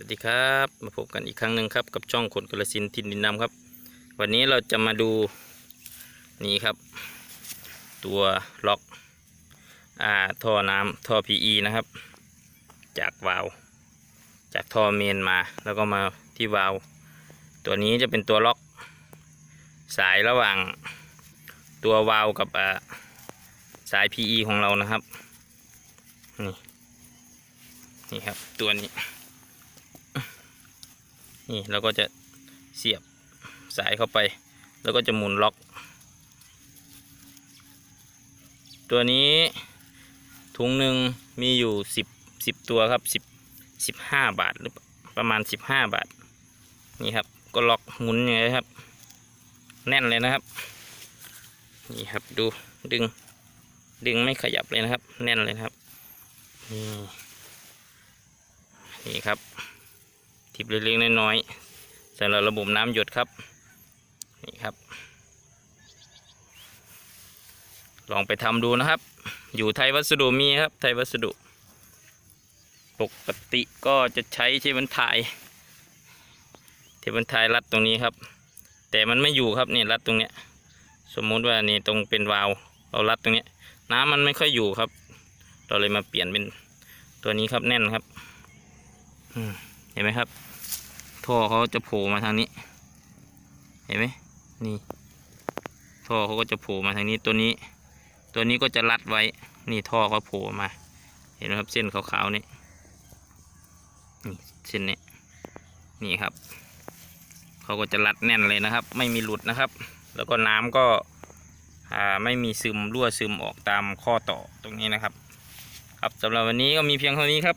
สวัสดีครับมาพบกันอีกครั้งหนึ่งครับกับช่องคนกระสินทินดินนำครับ วันนี้เราจะมาดูนี่ครับ ตัวล็อกอ่าท่อน้ำท่อ PE นะครับ จากวาล์วจากท่อเมนมา แล้วก็มาที่วาล์วตัวนี้จะเป็นตัวล็อกสายระหว่างตัววาล์วกับอ่าสาย PE ของเรานะครับนี่นี่ครับตัวนี้ นี่เราก็จะเสียบสายเข้าไป แล้วก็จะหมุนล็อก ตัวนี้ถุงหนึ่งมีอยู่สิบสิบตัวครับสิบสิบห้าบาทหรือประมาณสิบห้าบาท นี่ครับก็ล็อกหมุนอย่างนี้ครับ แน่นเลยนะครับ นี่ครับดูดึงดึงไม่ขยับเลยนะครับ แน่นเลยครับนี่นี่ครับ ทิปเล็กๆน้อยๆสำหรับระบบน้ำหยดครับนี่ครับ ลองไปทำดูนะครับ อยู่ไทยวัสดุมีครับ ไทยวัสดุ ปกติก็จะใช้เทบันทายเทบันทายรัดตรงนี้ครับ แต่มันไม่อยู่ครับนี่รัดตรงเนี้ยสมมุติว่านี่ตรงเป็นวาล์วเรารัดตรงเนี้ยน้ำมันไม่ค่อยอยู่ครับ เราเลยมาเปลี่ยนเป็นตัวนี้ครับแน่นครับ อืม เห็นไหมครับ ท่อเขาจะโผล่มาทางนี้ เห็นไหมนี่ ท่อเขาก็จะโผล่มาทางนี้ตัวนี้ ตัวนี้ก็จะรัดไว้ นี่ท่อเขาโผล่มา เห็นไหมครับเส้นขาวๆนี่นี่เส้นนี้นี่ครับเขาก็จะรัดแน่นเลยนะครับ ไม่มีหลุดนะครับ แล้วก็น้ำก็อ่าไม่มีซึมรั่วซึมออกตามข้อต่อตรงนี้นะครับ ครับสำหรับวันนี้ก็มีเพียงเท่านี้ครับ